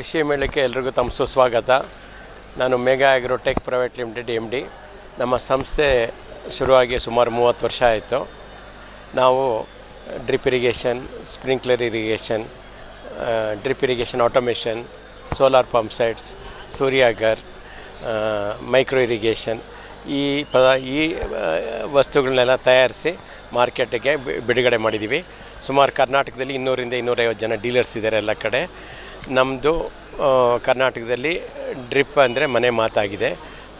ಕೃಷಿ ಮೇಳಕ್ಕೆ ಎಲ್ರಿಗೂ ತಮ್ಮ ಸುಸ್ವಾಗತ. ನಾನು Megha agrotech private limited M D ನಮ್ಮ ಸಂಸ್ಥೆ ಶುರುವಾಗಿ ಸುಮಾರು ಮೂವತ್ತು ವರ್ಷ ಆಯಿತು. ನಾವು drip irrigation, sprinkler irrigation drip irrigation automation, solar pump sets Suryagar micro irrigation ಈ ಪದ ಈ ವಸ್ತುಗಳನ್ನೆಲ್ಲ ತಯಾರಿಸಿ ಮಾರ್ಕೆಟಿಗೆ ಬಿಡುಗಡೆ ಮಾಡಿದ್ದೀವಿ. ಸುಮಾರು ಕರ್ನಾಟಕದಲ್ಲಿ ಇನ್ನೂರಿಂದ ಇನ್ನೂರೈವತ್ತು ಜನ ಡೀಲರ್ಸ್ ಇದ್ದಾರೆ ಎಲ್ಲ ಕಡೆ. ನಮ್ಮದು ಕರ್ನಾಟಕದಲ್ಲಿ ಡ್ರಿಪ್ ಅಂದರೆ ಮನೆ ಮಾತಾಗಿದೆ.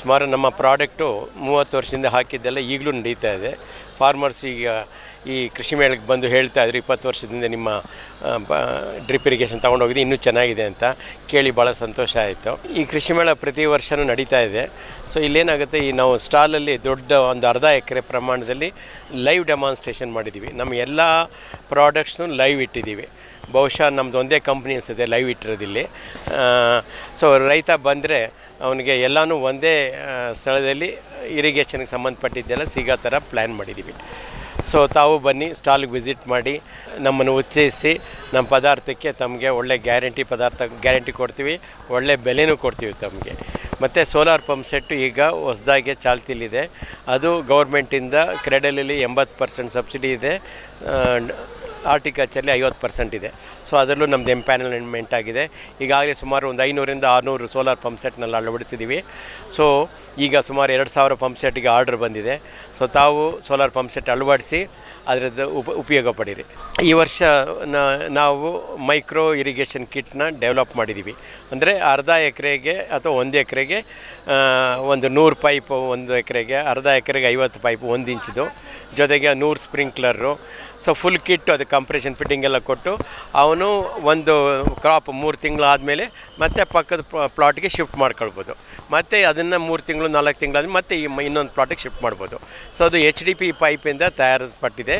ಸುಮಾರು ನಮ್ಮ ಪ್ರಾಡಕ್ಟು ಮೂವತ್ತು ವರ್ಷದಿಂದ ಹಾಕಿದ್ದೆಲ್ಲ ಈಗಲೂ ನಡೀತಾ ಇದೆ. ಫಾರ್ಮರ್ಸ್ ಈಗ ಈ ಕೃಷಿ ಮೇಳಕ್ಕೆ ಬಂದು ಹೇಳ್ತಾ ಇದ್ರು, ಇಪ್ಪತ್ತು ವರ್ಷದಿಂದ ನಿಮ್ಮ ಡ್ರಿಪ್ ಇರಿಗೇಷನ್ ತೊಗೊಂಡೋಗಿದ್ದು ಇನ್ನೂ ಚೆನ್ನಾಗಿದೆ ಅಂತ ಕೇಳಿ ಭಾಳ ಸಂತೋಷ ಆಯಿತು. ಈ ಕೃಷಿ ಮೇಳ ಪ್ರತಿ ವರ್ಷವೂ ನಡೀತಾ ಇದೆ. ಸೊ ಇಲ್ಲೇನಾಗುತ್ತೆ, ಈ ನಾವು ಸ್ಟಾಲಲ್ಲಿ ದೊಡ್ಡ ಒಂದು ಅರ್ಧ ಎಕರೆ ಪ್ರಮಾಣದಲ್ಲಿ ಲೈವ್ ಡೆಮಾನ್ಸ್ಟ್ರೇಷನ್ ಮಾಡಿದ್ದೀವಿ. ನಮ್ಮ ಎಲ್ಲ ಪ್ರಾಡಕ್ಟ್ಸ್ನು ಲೈವ್ ಇಟ್ಟಿದ್ದೀವಿ. ಬಹುಶಃ ನಮ್ಮದು ಒಂದೇ ಕಂಪ್ನಿ ಅನಿಸುತ್ತೆ ಲೈವ್ ಇಟ್ಟಿರೋದಿಲ್ಲಿ. ಸೊ ರೈತ ಬಂದರೆ ಅವನಿಗೆ ಎಲ್ಲನೂ ಒಂದೇ ಸ್ಥಳದಲ್ಲಿ ಇರಿಗೇಷನ್ಗೆ ಸಂಬಂಧಪಟ್ಟಿದ್ದೆಲ್ಲ ಸಿಗೋ ಥರ ಪ್ಲ್ಯಾನ್ ಮಾಡಿದ್ದೀವಿ ಸೊ ತಾವು ಬನ್ನಿ ಸ್ಟಾಲ್ಗೆ ವಿಸಿಟ್ ಮಾಡಿ, ನಮ್ಮನ್ನು ಉತ್ತೇಜಿಸಿ ನಮ್ಮ ಪದಾರ್ಥಕ್ಕೆ ತಮಗೆ ಒಳ್ಳೆ ಗ್ಯಾರಂಟಿ ಪದಾರ್ಥ ಗ್ಯಾರಂಟಿ ಕೊಡ್ತೀವಿ, ಒಳ್ಳೆ ಬೆಲೆನೂ ಕೊಡ್ತೀವಿ ತಮಗೆ. ಮತ್ತು ಸೋಲಾರ್ ಪಂಪ್ ಸೆಟ್ಟು ಈಗ ಹೊಸದಾಗಿ ಚಾಲ್ತಿಲಿದೆ. ಅದು ಗೌರ್ಮೆಂಟಿಂದ ಕ್ರೆಡಲಲ್ಲಿ ಎಂಬತ್ತು ಪರ್ಸೆಂಟ್ ಸಬ್ಸಿಡಿ ಇದೆ. ಆರ್ಟಿಕಲ್ಚರ್ಲಿ ಐವತ್ತು ಪರ್ಸೆಂಟ್ ಇದೆ. ಸೊ ಅದರಲ್ಲೂ ನಮ್ಮದು ಎಂಪ್ಯಾನಲ್ಮೆಂಟ್ ಆಗಿದೆ. ಈಗಾಗಲೇ ಸುಮಾರು ಒಂದು ಐನೂರಿಂದ ಆರುನೂರು ಸೋಲಾರ್ ಪಂಪ್ ಸೆಟ್ನಲ್ಲಿ ಅಳವಡಿಸಿದ್ದೀವಿ ಸೊ ಈಗ ಸುಮಾರು ಎರಡು ಸಾವಿರ ಪಂಪ್ ಸೆಟ್ಗೆ ಆರ್ಡರ್ ಬಂದಿದೆ. ಸೊ ತಾವು ಸೋಲಾರ್ ಪಂಪ್ ಸೆಟ್ ಅಳವಡಿಸಿ ಅದರದ್ದು ಉಪ, ಉಪಯೋಗ ಪಡೀರಿ. ಈ ವರ್ಷ ನಾವು ಮೈಕ್ರೋ ಇರಿಗೇಷನ್ ಕಿಟ್ನ ಡೆವಲಪ್ ಮಾಡಿದ್ದೀವಿ ಅಂದರೆ ಅರ್ಧ ಎಕರೆಗೆ ಅಥವಾ ಒಂದು ಎಕರೆಗೆ ಒಂದು ನೂರು ಪೈಪು ಒಂದು ಎಕರೆಗೆ, ಅರ್ಧ ಎಕರೆಗೆ ಐವತ್ತು ಪೈಪು ಒಂದು ಇಂಚಿದು. ಜೊತೆಗೆ ನೂರು ಸ್ಪ್ರಿಂಕ್ಲರು ಸೊ ಫುಲ್ ಕಿಟ್ ಅದು ಕಂಪ್ರೆಷನ್ ಫಿಟ್ಟಿಂಗ್ ಎಲ್ಲ ಕೊಟ್ಟು ಅವನು ಒಂದು ಕ್ರಾಪ್ ಮೂರು ತಿಂಗಳು ಆದಮೇಲೆ ಮತ್ತೆ ಪಕ್ಕದ ಪ್ಲಾಟ್ಗೆ ಶಿಫ್ಟ್ ಮಾಡ್ಕೊಳ್ಬೋದು. ಮತ್ತು ಅದನ್ನು ಮೂರು ತಿಂಗಳು, ನಾಲ್ಕು ತಿಂಗಳಾದ್ಮೇಲೆ ಮತ್ತೆ ಈ ಇನ್ನೊಂದು ಪ್ಲಾಟಿಗೆ ಶಿಫ್ಟ್ ಮಾಡ್ಬೋದು. ಸೊ ಅದು ಎಚ್ ಡಿ ಪಿ ಪೈಪಿಂದ ತಯಾರಿಸಲ್ಪಟ್ಟಿದೆ.